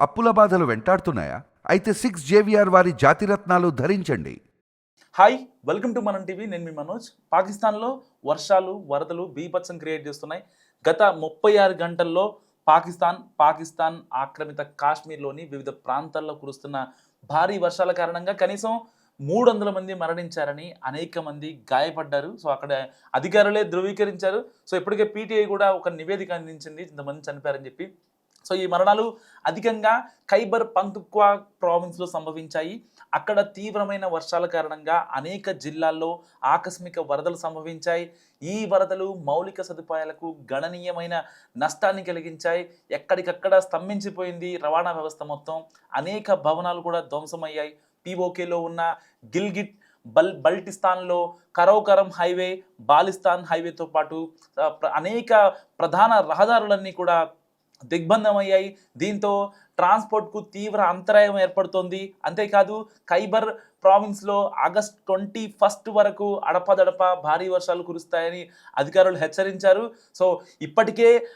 అప్పుల బాధలు వెంటాడుతున్నాయా? అయితే సిక్స్ జేవిఆర్ వారి జాతిరత్నాలు ధరించండి. Hi welcome to Manam TV. నేను మీ మనోజ్. పాకిస్తాన్లో వర్షాలు వరదలు బీభత్సం క్రియేట్ చేస్తున్నాయి. గత ముప్పై ఆరు గంటల్లో పాకిస్తాన్ పాకిస్తాన్ ఆక్రమిత కాశ్మీర్లోని వివిధ ప్రాంతాల్లో కురుస్తున్న భారీ వర్షాల కారణంగా కనీసం మూడు వందల మంది మరణించారని అనేక మంది గాయపడ్డారు. సో అక్కడ అధికారులే ధృవీకరించారు. సో ఇప్పటికే పీటీఐ కూడా ఒక నివేదిక అందించింది. ఇంతమంది చనిపోయారని చెప్పి సో ఈ మరణాలు అధికంగా ఖైబర్ పంతుక్వా ప్రావిన్స్లో సంభవించాయి. అక్కడ తీవ్రమైన వర్షాల కారణంగా అనేక జిల్లాల్లో ఆకస్మిక వరదలు సంభవించాయి. ఈ వరదలు మౌలిక సదుపాయాలకు గణనీయమైన నష్టాన్ని కలిగించాయి. ఎక్కడికక్కడ స్తంభించిపోయింది రవాణా వ్యవస్థ మొత్తం. అనేక భవనాలు కూడా ధ్వంసమయ్యాయి. పీఓకేలో ఉన్న గిల్గిట్ బల్ బల్టిస్తాన్లో కరౌకరం హైవే బాలిస్తాన్ హైవేతో పాటు అనేక ప్రధాన రహదారులన్నీ కూడా దిగ్బంధం అయ్యాయి దీంతో ట్రాన్స్పోర్ట్కు తీవ్ర అంతరాయం ఏర్పడుతోంది. అంతేకాదు ఖైబర్ ప్రావిన్స్లో ఆగస్ట్ ట్వంటీ ఫస్ట్ వరకు అడపదడప భారీ వర్షాలు కురుస్తాయని అధికారులు హెచ్చరించారు. సో ఇప్పటికే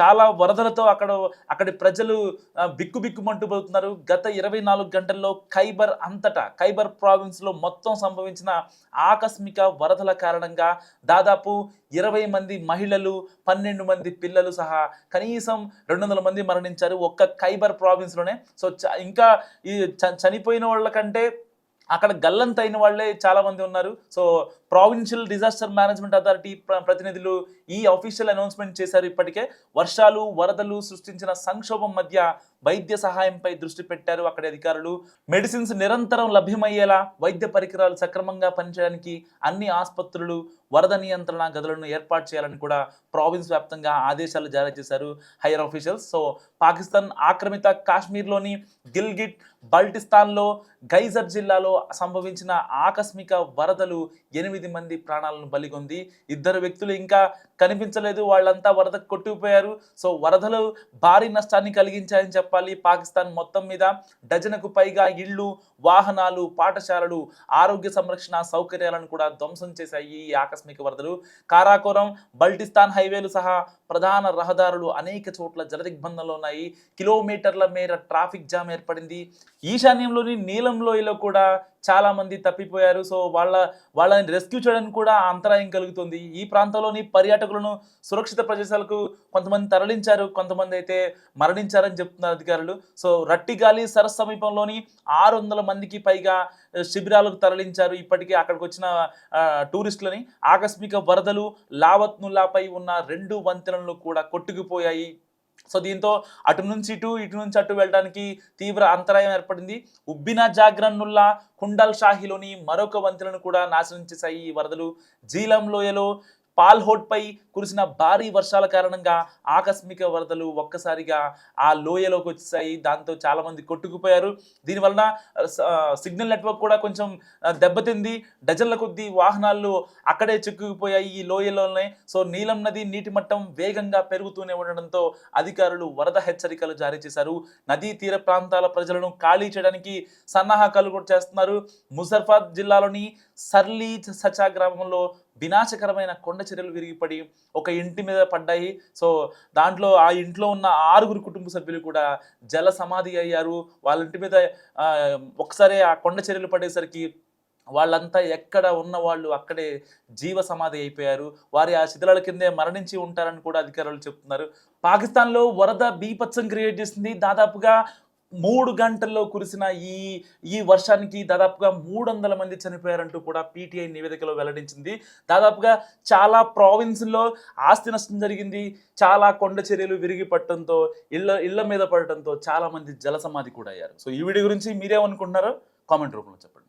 చాలా వరదలతో అక్కడ అక్కడి ప్రజలు బిక్కుబిక్కుమంటూ పోతున్నారు. గత ఇరవై నాలుగు గంటల్లో ఖైబర్ అంతటా ఖైబర్ ప్రావిన్స్లో మొత్తం సంభవించిన ఆకస్మిక వరదల కారణంగా దాదాపు ఇరవై మంది మహిళలు పన్నెండు మంది పిల్లలు సహా కనీసం రెండు వందల మంది మరణించారు ఒక్క ఖైబర్ ప్రావిన్స్లోనే. సో చ- ఇంకా ఈ చ- చనిపోయిన వాళ్ళ కంటే అక్కడ గల్లంతైన అయిన వాళ్ళే చాలామంది ఉన్నారు. So provincial disaster management authority ప్రతినిధులు ఈ అఫీషియల్ అనౌన్స్మెంట్ చేశారు ఇప్పటికే. వర్షాలు వరదలు సృష్టించిన సంక్షోభం మధ్య వైద్య సహాయంపై దృష్టి పెట్టారు అక్కడి అధికారులు. మెడిసిన్స్ నిరంతరం లభ్యమయ్యేలా వైద్య పరికరాలు సక్రమంగా పనిచేయడానికి అన్ని ఆసుపత్రులు వరద నియంత్రణ గదులను ఏర్పాటు చేయాలని కూడా ప్రావిన్స్ వ్యాప్తంగా ఆదేశాలు జారీ చేశారు హైయర్ ఆఫీషియల్స్ సో పాకిస్తాన్ ఆక్రమిత కాశ్మీర్లోని గిల్గిట్ బల్టిస్తాన్లో గైజర్ జిల్లాలో సంభవించిన ఆకస్మిక వరదలు ఎనిమిది మంది ప్రాణాలను బలిగొంది. ఇద్దరు వ్యక్తులు ఇంకా కనిపించలేదు. వాళ్ళంతా వరదకు కొట్టుకుపోయారు. సో వరదలు భారీ నష్టాన్ని కలిగించాయని చెప్పాలి. పాకిస్తాన్ మొత్తం మీద డజనకు పైగా ఇళ్ళు వాహనాలు పాఠశాలలు ఆరోగ్య సంరక్షణ సౌకర్యాలను కూడా ధ్వంసం చేశాయి ఈ ఆకస్మిక వరదలు. కారాకోరం బల్టిస్తాన్ హైవేలు సహా ప్రధాన రహదారులు అనేక చోట్ల జలదిగ్బంధంలో ఉన్నాయి. కిలోమీటర్ల మేర ట్రాఫిక్ జామ్ ఏర్పడింది. ఈశాన్యంలోని నీలం లోయలో కూడా చాలా మంది తప్పిపోయారు. సో వాళ్ళ వాళ్ళని రెస్క్యూ చేయడానికి కూడా అంతరాయం కలుగుతుంది. ఈ ప్రాంతంలోని పర్యాటకులను సురక్షిత ప్రదేశాలకు కొంతమంది తరలించారు. కొంతమంది అయితే మరణించారని చెప్తున్నారు అధికారులు. సో రట్టిగాలి సరస్సు సమీపంలోని ఆరు వందల మందికి పైగా శిబిరాలకు తరలించారు. ఇప్పటికే అక్కడికి వచ్చిన టూరిస్టులని ఆకస్మిక వరదలు లావత్నుల్లాపై ఉన్న రెండు వంతెనలు కూడా కొట్టుకుపోయాయి. సో దీంతో అటు నుంచి ఇటు ఇటు నుంచి అటు వెళ్ళడానికి తీవ్ర అంతరాయం ఏర్పడింది. ఉబ్బిన జాగ్రన్నుల్లా కుండల్ షాహిలోని మరొక వంతెనను కూడా నాశనం చేశాయి ఈ వరదలు. జీలం లోయలో పాల్హోట్పై కురిసిన భారీ వర్షాల కారణంగా ఆకస్మిక వరదలు ఒక్కసారిగా ఆ లోయలోకి వచ్చేసాయి దాంతో చాలామంది కొట్టుకుపోయారు. దీనివలన సిగ్నల్ నెట్వర్క్ కూడా కొంచెం దెబ్బతింది. డజన్ల కొద్దీ వాహనాలు అక్కడే చిక్కుకుపోయాయి ఈ లోయలోనే. సో నీలం నది నీటి మట్టం వేగంగా పెరుగుతూనే ఉండడంతో అధికారులు వరద హెచ్చరికలు జారీ చేశారు. నదీ తీర ప్రాంతాల ప్రజలను ఖాళీ చేయడానికి సన్నాహకాలు కూడా చేస్తున్నారు. ముజర్ఫాద్ జిల్లాలోని సర్లీ సచా గ్రామంలో వినాశకరమైన కొండ చర్యలు విరిగిపడి ఒక ఇంటి మీద పడ్డాయి. సో దాంట్లో ఆ ఇంట్లో ఉన్న ఆరుగురు కుటుంబ సభ్యులు కూడా జల సమాధి అయ్యారు. వాళ్ళ ఇంటి మీద ఒకసారి ఆ కొండ చర్యలు పడేసరికి వాళ్ళంతా ఎక్కడ ఉన్న వాళ్ళు అక్కడే జీవ సమాధి అయిపోయారు. వారి ఆ శిథిలాల కిందే మరణించి ఉంటారని కూడా అధికారులు చెప్తున్నారు. పాకిస్తాన్లో వరద బీపత్సం క్రియేట్ చేసింది దాదాపుగా మూడు గంటల్లో కురిసిన ఈ ఈ వర్షానికి దాదాపుగా మూడు వందల మంది చనిపోయారంటూ కూడా పీటీఐ నివేదికలో వెల్లడించింది. దాదాపుగా చాలా ప్రావిన్స్లో ఆస్తి నష్టం జరిగింది. చాలా కొండ చర్యలు విరిగి పట్టడంతో ఇళ్ళ ఇళ్ళ మీద పడటంతో చాలామంది జల సమాధి కూడా అయ్యారు. సో ఈ వీడియో గురించి మీరేమనుకుంటున్నారో కామెంట్ రూపంలో చెప్పండి.